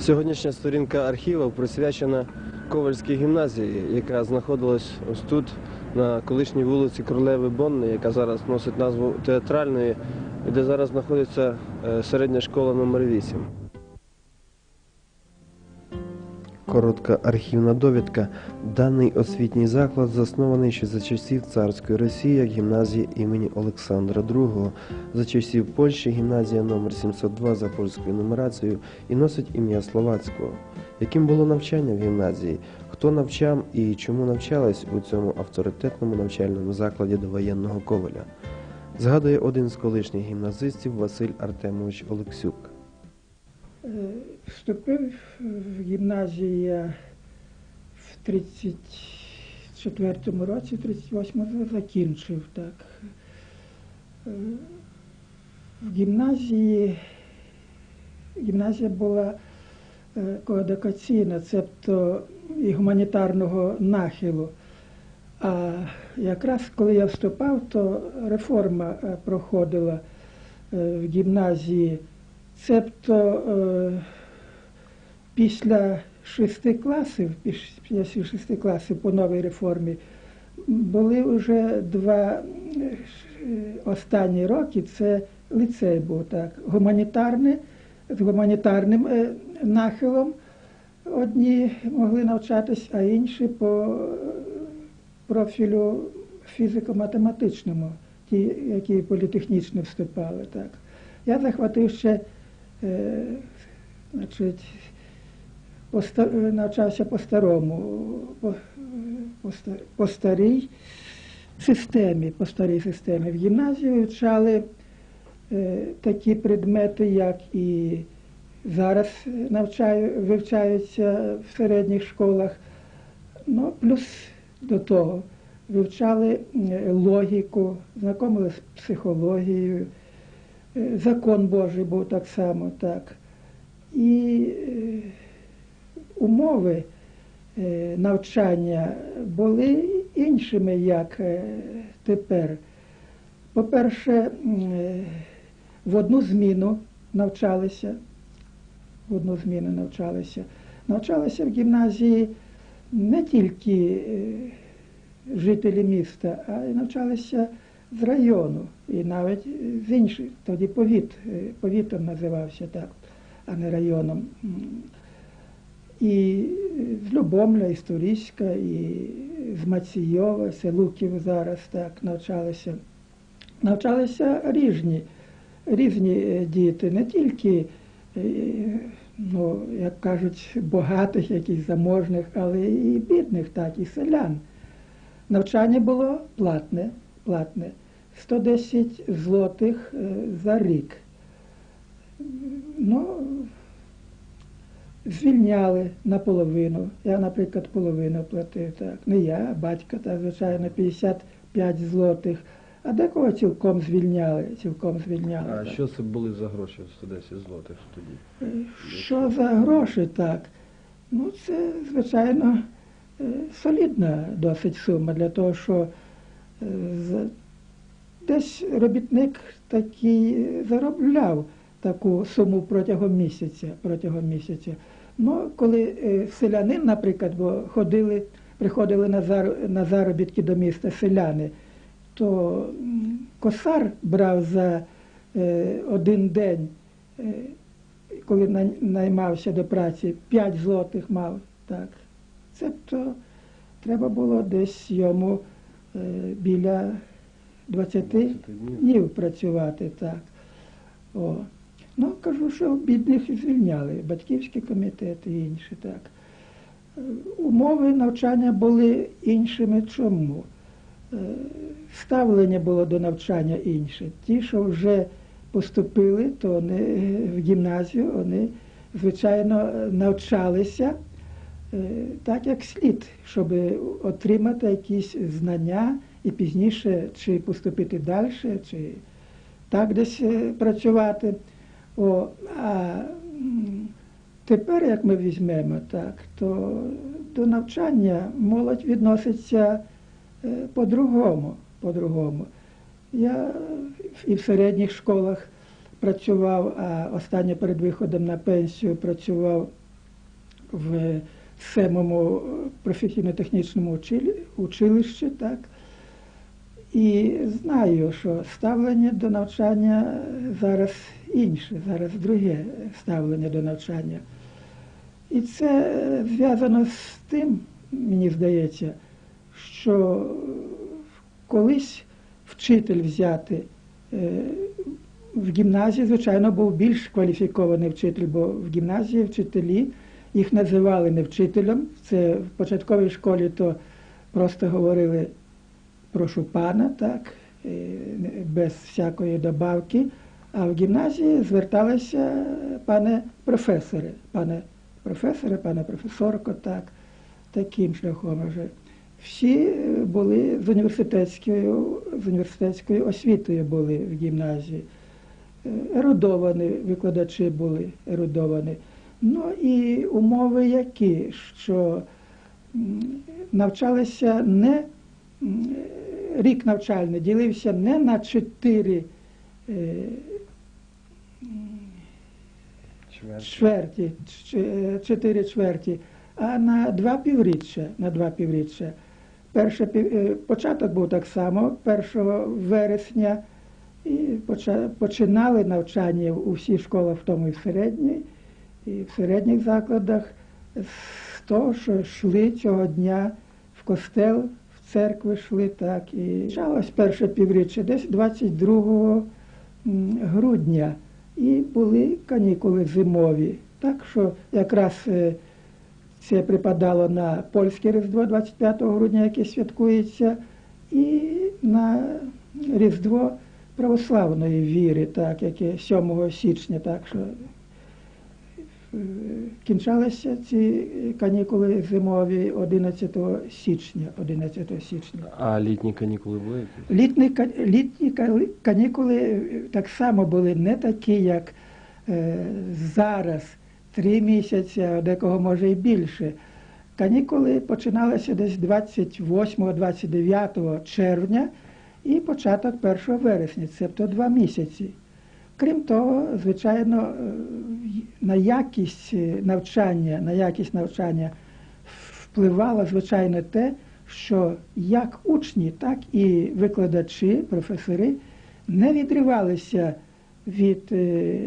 Сьогоднішня сторінка архіву присвячена Ковальській гімназії, яка знаходилась ось тут, на колишній вулиці Королеви Бонни, яка зараз носить назву театральної, де зараз знаходиться е, середня школа номер 8. Коротка архівна довідка. Даний освітній заклад заснований ще за часів царської Росії як гімназія імені Олександра II, за часів Польщі гімназія номер 702 за польською нумерацією і носить ім'я Словацького. Яким було навчання в гімназії? Хто навчав і чому навчались у цьому авторитетному навчальному закладі до воєнного коваля? Згадує один з колишніх гімназистів Василь Артемович Олексюк. Е, Вступив в гімназію я в 34-му році, 38-му закінчив так. Е, В гімназії гімназія була е, коедукаційна, цебто і гуманітарного нахилу. А якраз коли я вступав, то реформа е, проходила в гімназії. Цебто після шести класів, після шести класів по новій реформі, були вже два е, останні роки. Це ліцей був так, гуманітарний, з гуманітарним е, нахилом. Одні могли навчатись, а інші по профілю фізико-математичному, ті, які політехнічно вступали. Так. Я захватив ще Е, значить, навчався по-старому, по, по, по старій системі, по старій системі. В гімназії вивчали е, такі предмети, як і зараз вивчаються в середніх школах. Ну, плюс до того вивчали е, логіку, знайомилися з психологією. Е, Закон Божий був так само, так. І е, умови е, навчання були іншими, як е, тепер. По-перше, е, в одну зміну навчалися, в одну зміну навчалися. Навчалися в гімназії не тільки жителі міста, а й навчалися з району і навіть з інших, тоді повіт, повітом називався так, а не районом. І з Любомля, і з Турійська, і з Маційова, Селуків зараз так навчалися. Навчалися різні, різні е, діти, не тільки, е, ну, як кажуть, багатих, якихось заможних, але і бідних, так, і селян. Навчання було платне, платне. 110 злотих е, за рік. Ну, звільняли наполовину. Я, наприклад, половину платив. Так. Не я, а батько, так, звичайно, 55 злотих. А декого цілком звільняли, цілком звільняли. А так. що це були за гроші 110 злотих тоді? Що за гроші так? Ну, це, звичайно, е, солідна досить сума для того, що е, десь робітник такий заробляв таку суму протягом місяця. Протягом місяця. Ну, коли е, селянин, наприклад, бо ходили, приходили на, зар- на заробітки до міста селяни, то косар брав за е, один день. е, коли на- наймався до праці, 5 злотих мав. Так. Цебто треба було десь йому біля 20 днів. днів працювати. Так. О. Ну, кажу, що бідних звільняли, батьківські комітети і інші. Так. Е, Умови навчання були іншими. Чому? Е, Ставлення було до навчання інше. Ті, що вже поступили, то вони е, в гімназію, вони, звичайно, навчалися так, як слід, щоб отримати якісь знання і пізніше чи поступити далі, чи так десь працювати. О, а тепер, як ми візьмемо, так, то до навчання молодь відноситься е, по-другому. по-другому. Я і в середніх школах працював, а останнє перед виходом на пенсію працював в семому професійно-технічному училищі, так. І знаю, що ставлення до навчання зараз інше, зараз друге ставлення до навчання. І це е, зв'язано з тим, мені здається, що колись вчитель взяти е, в гімназії, звичайно, був більш кваліфікований вчитель, бо в гімназії вчителі їх називали не вчителем. Це в початковій школі то просто говорили прошу пана, так, е, без всякої добавки. А в гімназії зверталися пане професоре, пане професоре, пане професорко, так, таким шляхом вже. Всі е, були з університетською, з університетською освітою були в гімназії. Е, Ерудовані викладачі були ерудовані. Ну і умови які, що навчалися не рік навчальний ділився не на чотири е, чверті, чотири чверті, а на два півріччя. На два півріччя. Перше е, початок був так само, 1 вересня, і починали навчання у всіх школах, в тому і в середній, і в середніх закладах, з того, що йшли цього дня в костел, церкви йшли так. І почалось перше півріччя, десь 22 грудня. І були канікули зимові. Так що якраз е, це припадало на польське Різдво 25 грудня, яке святкується, і на Різдво православної віри, так, яке 7 січня, так що кінчалися ці канікули зимові 11 січня. 11 січня. А літні канікули були? Літні, літні канікули так само були не такі, як е, зараз, три місяці, а декого може і більше. Канікули починалися десь 28-29 червня і початок 1 вересня, тобто два місяці. Крім того, звичайно, е, на якість е, навчання, на якість навчання впливало, звичайно, те, що як учні, так і викладачі, професори не відривалися від е,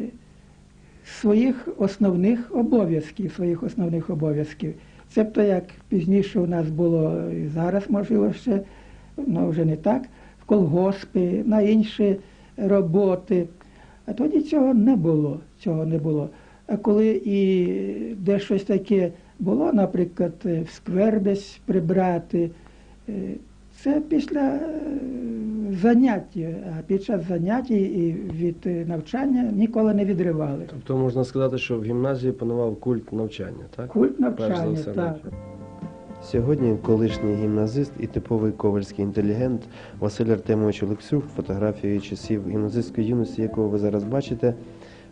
своїх основних обов'язків, своїх основних обов'язків. Цебто, як пізніше у нас було і зараз, можливо, ще, ну вже не так, в колгоспи, на інші роботи. А тоді цього не було. Цього не було. А коли і де щось таке було, наприклад, е, в сквер десь прибрати, е, це після е, заняття, а під час заняття і від навчання ніколи не відривали. Тобто можна сказати, що в гімназії панував культ навчання, так? Культ навчання, так. Сьогодні колишній гімназист і типовий ковальський інтелігент Василь Артемович Олексюк, фотографією часів гімназистської юності, якого ви зараз бачите,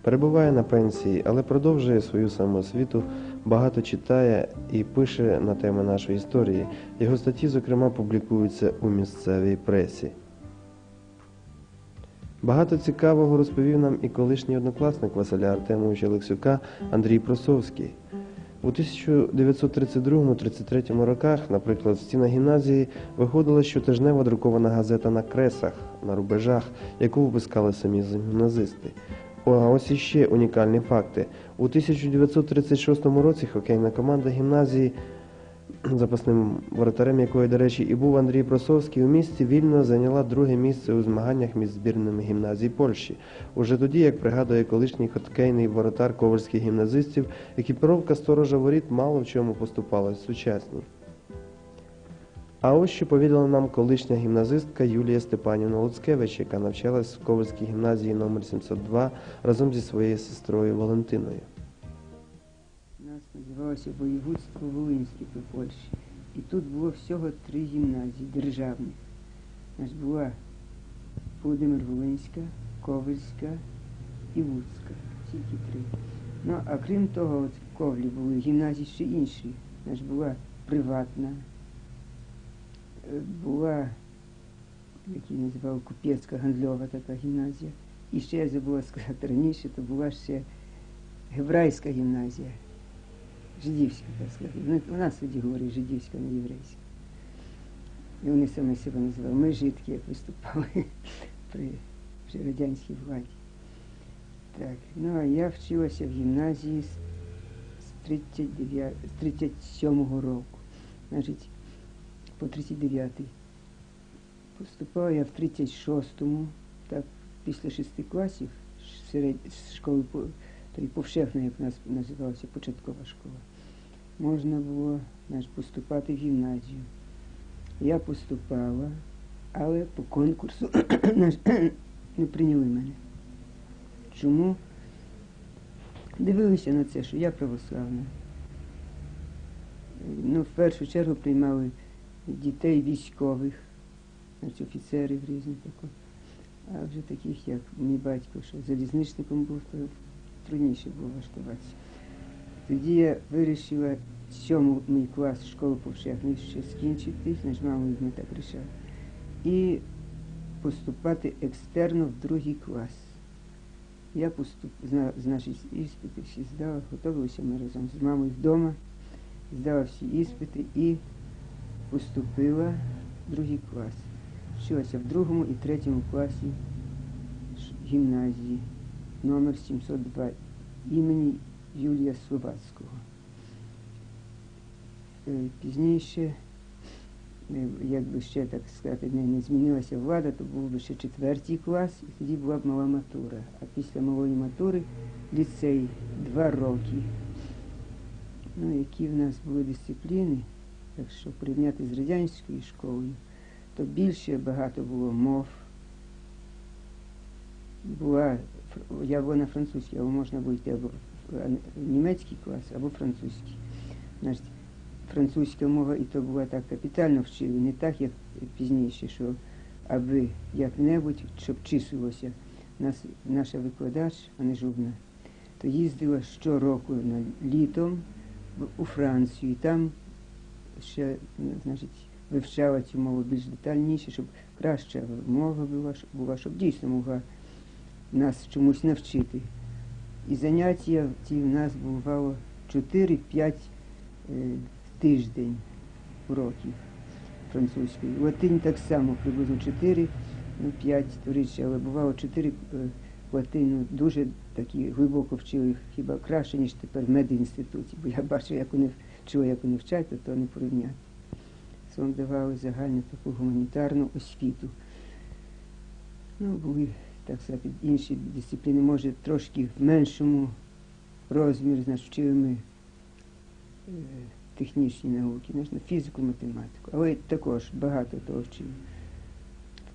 перебуває на пенсії, але продовжує свою самоосвіту, багато читає і пише на теми нашої історії. Його статті, зокрема, публікуються у місцевій пресі. Багато цікавого розповів нам і колишній однокласник Василя Артемовича Олексюка Андрій Просовський. У 1932-33 роках, наприклад, в стінах гімназії виходила щотижнева друкована газета на кресах, на рубежах, яку випускали самі гімназисти. А ось іще унікальні факти. У 1936 році хокейна команда гімназії, запасним воротарем якої, до речі, і був Андрій Просовський, у місті вільно зайняла друге місце у змаганнях між збірними гімназій Польщі. Уже тоді, як пригадує колишній хокейний воротар ковальських гімназистів, екіпіровка сторожа воріт мало в чому поступалась сучасній. А ось що повідала нам колишня гімназистка Юлія Степанівна Луцкевич, яка навчалась в Ковальській гімназії номер 702 разом зі своєю сестрою Валентиною. У нас називалося Воєвудство Волинське при Польщі. І тут було всього три гімназії державних. Значить, була Володимир Волинська, Ковальська і Луцька. Тільки три. Ну, а крім того, от в Ковлі були гімназії ще інші. Значить, була приватна, е, була, як її називали, купецька гандльова така гімназія. І ще я забула сказати раніше, то була ще гебрайська гімназія. Жидівська, так сказати. Ну, у нас тоді говорять жидівська, не єврейська. І вони самі себе називали. Ми жидки, як виступали при вже радянській владі. Так, ну а я вчилася в гімназії з з 39, з 37-го року. Значить, по 39-й. Поступала я в 36-му, так, після шести класів серед, школи по- тої повшехної, як у нас називалася, початкова школа. Можна було знаєш, поступати в гімназію. Я поступала, але по конкурсу не прийняли мене. Чому? Дивилися на це, що я православна. Ну, в першу чергу приймали дітей військових, значить офіцерів різних таких. А вже таких, як мій батько, що залізничником був, то трудніше було влаштуватися. Тоді я вирішила сьомий клас школи повшехної ще скінчити, значить, мамою ми так рішали. І поступати екстерно в другий клас. Я поступ, зна, значить, іспити всі здала, готувалися ми разом з мамою вдома, здала всі іспити і поступила в другий клас. Вчилася в другому і третьому класі гімназії номер 702 імені Юлія Словацького. Е, Пізніше, е, якби ще так сказати, не, змінилася влада, то був би ще четвертий клас, і тоді була б мала матура. А після малої матури ліцей два роки. Ну, які в нас були дисципліни, якщо порівняти з радянською школою, то більше багато було мов. Була, я була на французькій, але можна було йти німецький клас, або французький. Значить, французька мова і то була так капітально вчили, не так, як пізніше, що аби як-небудь, щоб числилося. Нас, наша викладач, Анна Жубна, то їздила щороку на літом у Францію, і там ще, ну, значить, вивчала цю мову більш детальніше, щоб краща мова була, щоб, була, щоб дійсно могла нас чомусь навчити. І заняття ці в нас бувало 4-5 е, тиждень уроків французької. Латинь так само, приблизно 4, ну 5 торіччя, але бувало 4 е, латинь, ну, дуже такі глибоко вчили хіба краще, ніж тепер в медінституті, бо я бачу, як вони чула, як вони вчать, то, то не порівняти. Сон давали загальну таку гуманітарну освіту. Ну, були, так сказати, інші дисципліни, може, трошки в меншому розмірі, значить, вчили ми е, технічні науки, значить, фізику, математику. Але також багато того вчили.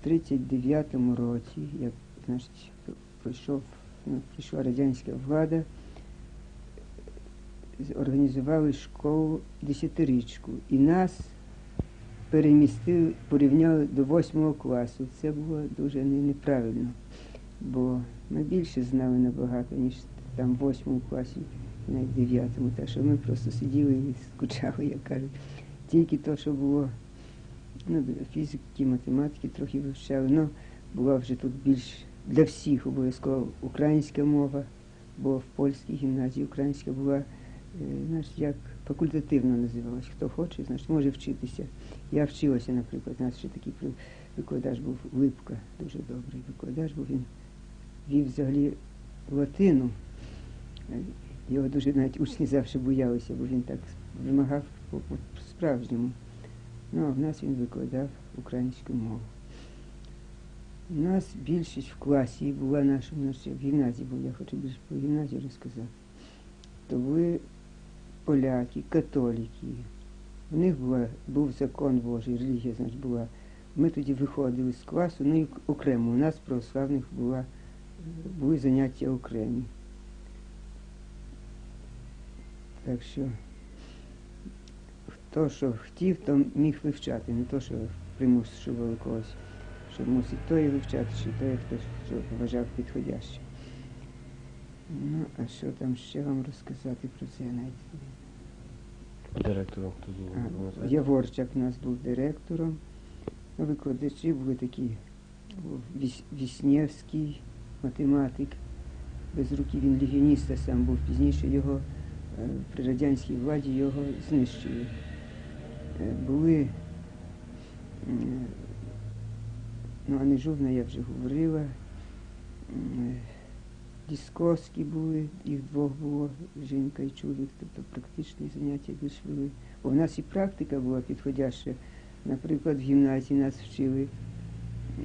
В 39-му році, як значить, пройшов, ну, прийшла радянська влада, організували школу десятирічку. І нас перемістили, порівняли до восьмого класу. Це було дуже неправильно, бо ми більше знали набагато, ніж там в восьмому класі, навіть в дев'ятому. Так що ми просто сиділи і скучали, як кажуть. Тільки то, що було ну, фізики, математики трохи вивчали. Ну, була вже тут більш для всіх обов'язково українська мова, бо в польській гімназії українська була, е, знаєш, як факультативно називалась. Хто хоче, значить, може вчитися. Я вчилася, наприклад, у нас ще такий викладач був Липка, дуже добрий викладач, був він вів взагалі латину. Його дуже навіть учні завжди боялися, бо він так вимагав по- по- по-справжньому. Ну, а в нас він викладав українську мову. У нас більшість в класі була наша, нас в гімназії, бо я хочу більше про гімназію розказати. То були поляки, католики. У них була, був закон Божий, релігія, значить, була. Ми тоді виходили з класу, ну і окремо. У нас православних була, були заняття окремі. Так що хто що хотів, то міг вивчати, не то, що примушували когось, що мусить той вивчати, чи той хтось що вважав підходящим. Ну, а що там ще вам розказати про це навіть? Директором хто був? А, Яворчак у нас був директором. Ну, Викладачі були такі Віс- Віснєвський, математик. Без руки він легіоніста сам був. Пізніше його при радянській владі його знищили. Е, Були м, ну, Анни Жовна я вже говорила. М, Дісковські були, їх двох було, жінка і чоловік, тобто практичні заняття більш вели. В нас і практика була підходяща. Наприклад, в гімназії нас вчили,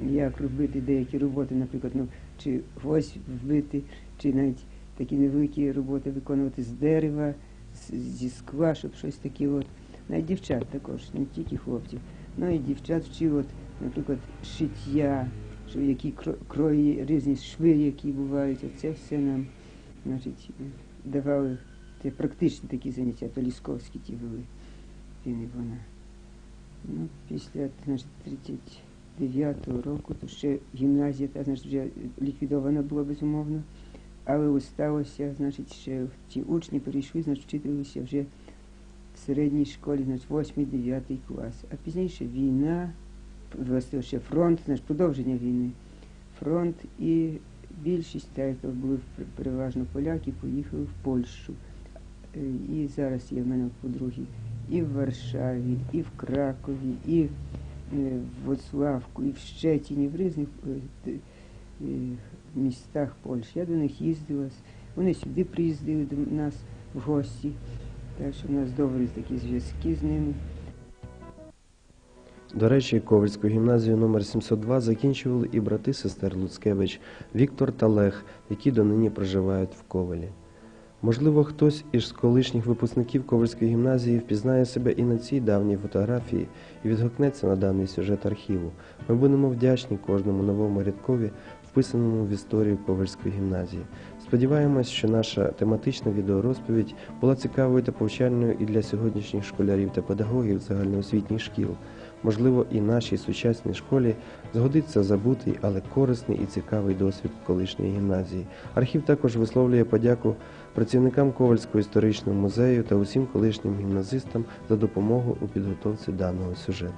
як робити деякі роботи, наприклад, ну, чи гвоздь вбити, чи навіть такі невеликі роботи виконувати з дерева, з- зі скла, щоб щось таке. От. Навіть дівчат також, не тільки хлопців. Ну і дівчат вчили, от, наприклад, шиття, що які кро- крої, різні шви, які бувають. Це все нам значить, давали це практичні такі заняття, то Лісковські ті вели, він і вона. Ну, після значить, 39-го року, то ще гімназія, та, значить, вже ліквідована була безумовно, але осталося, значить, ще ті учні перейшли, значить, вчитилися вже в середній школі, значить, 8-9 клас. А пізніше війна, власне, ще фронт, значить, продовження війни. Фронт і більшість, так як були переважно поляки, поїхали в Польщу. Е, І зараз є в мене подруги і в Варшаві, і в Кракові, і е, в Воцлавку, і в Щетіні, в різних е, містах Польщі. Я до них їздила. Вони сюди приїздили до нас в гості. Так що в нас добрі такі зв'язки з ними. До речі, Ковальську гімназію номер 702 закінчували і брати сестер Луцкевич Віктор та Лех, які донині проживають в Ковалі. Можливо, хтось із колишніх випускників Ковальської гімназії впізнає себе і на цій давній фотографії і відгукнеться на даний сюжет архіву. Ми будемо вдячні кожному новому рядкові, вписаному в історію Ковальської гімназії. Сподіваємось, що наша тематична відеорозповідь була цікавою та повчальною і для сьогоднішніх школярів та педагогів загальноосвітніх шкіл. Можливо, і нашій сучасній школі згодиться забутий, але корисний і цікавий досвід колишньої гімназії. Архів також висловлює подяку працівникам Ковальського історичного музею та усім колишнім гімназистам за допомогу у підготовці даного сюжету.